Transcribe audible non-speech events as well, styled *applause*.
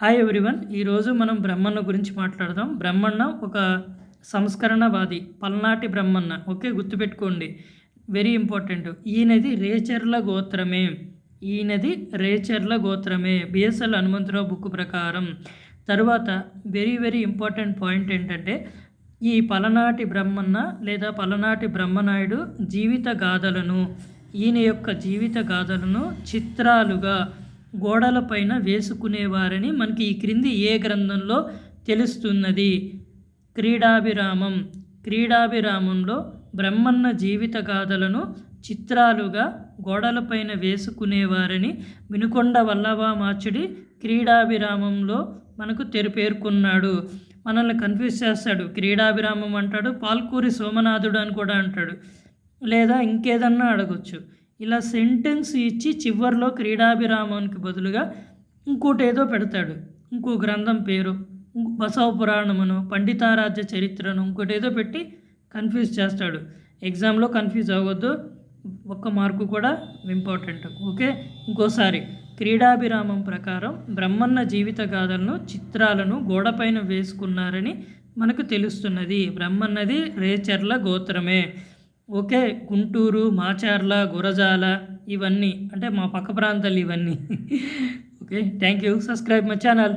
Hi everyone ఈరోజు మనం బ్రహ్మన్న గురించి మాట్లాడదాం. బ్రహ్మన్న ఒక సంస్కరణవాది పల్నాటి బ్రహ్మన్న. ఓకే గుర్తుపెట్టుకోండి. వెరీ ఇంపార్టెంట్ ఈయనది రేచర్ల గోత్రమే. ఈయనది రేచర్ల గోత్రమే. బిఎస్ఎల్ హనుమంతరావు బుక్ ప్రకారం. తరువాత వెరీ వెరీ ఇంపార్టెంట్ పాయింట్ ఏంటంటే ఈ పలనాటి బ్రహ్మన్న లేదా పలనాటి బ్రహ్మనాయుడు జీవిత గాథలను ఈయన యొక్క జీవిత గాథలను చిత్రాలుగా గోడలపైన వేసుకునేవారని మనకి ఈ క్రింది ఏ గ్రంథంలో తెలుస్తున్నది? క్రీడాభిరామం. క్రీడాభిరామంలో బ్రహ్మన్న జీవిత గాథలను చిత్రాలుగా గోడలపైన వేసుకునేవారని వినుకొండ వల్లభామాచుడి క్రీడాభిరామంలో మనకు తెరు పేర్కొన్నాడు. మనల్ని కన్ఫ్యూజ్ చేస్తాడు. క్రీడాభిరామం అంటాడు పాల్కూరి సోమనాథుడు అని కూడా అంటాడు. లేదా ఇంకేదన్నా అడగొచ్చు. ఇలా సెంటెన్స్ ఇచ్చి చివరిలో క్రీడాభిరామానికి బదులుగా ఇంకోటి ఏదో పెడతాడు. ఇంకో గ్రంథం పేరు బసవ పురాణమును పండితారాధ్య చరిత్రను ఇంకోటి ఏదో పెట్టి కన్ఫ్యూజ్ చేస్తాడు. ఎగ్జామ్లో కన్ఫ్యూజ్ అవ్వద్దు. ఒక్క మార్కు కూడా ఇంపార్టెంట్ ఓకే? ఇంకోసారి. క్రీడాభిరామం ప్రకారం బ్రహ్మన్న జీవిత గాథలను చిత్రాలను గోడపైన వేసుకున్నారని మనకు తెలుస్తున్నది. బ్రహ్మన్నది రేచర్ల గోత్రమే. ఓకే గుంటూరు మాచర్ల గురజాల ఇవన్నీ అంటే మా పక్క ప్రాంతాలు ఇవన్నీ. *laughs* Okay thank you subscribe my channel.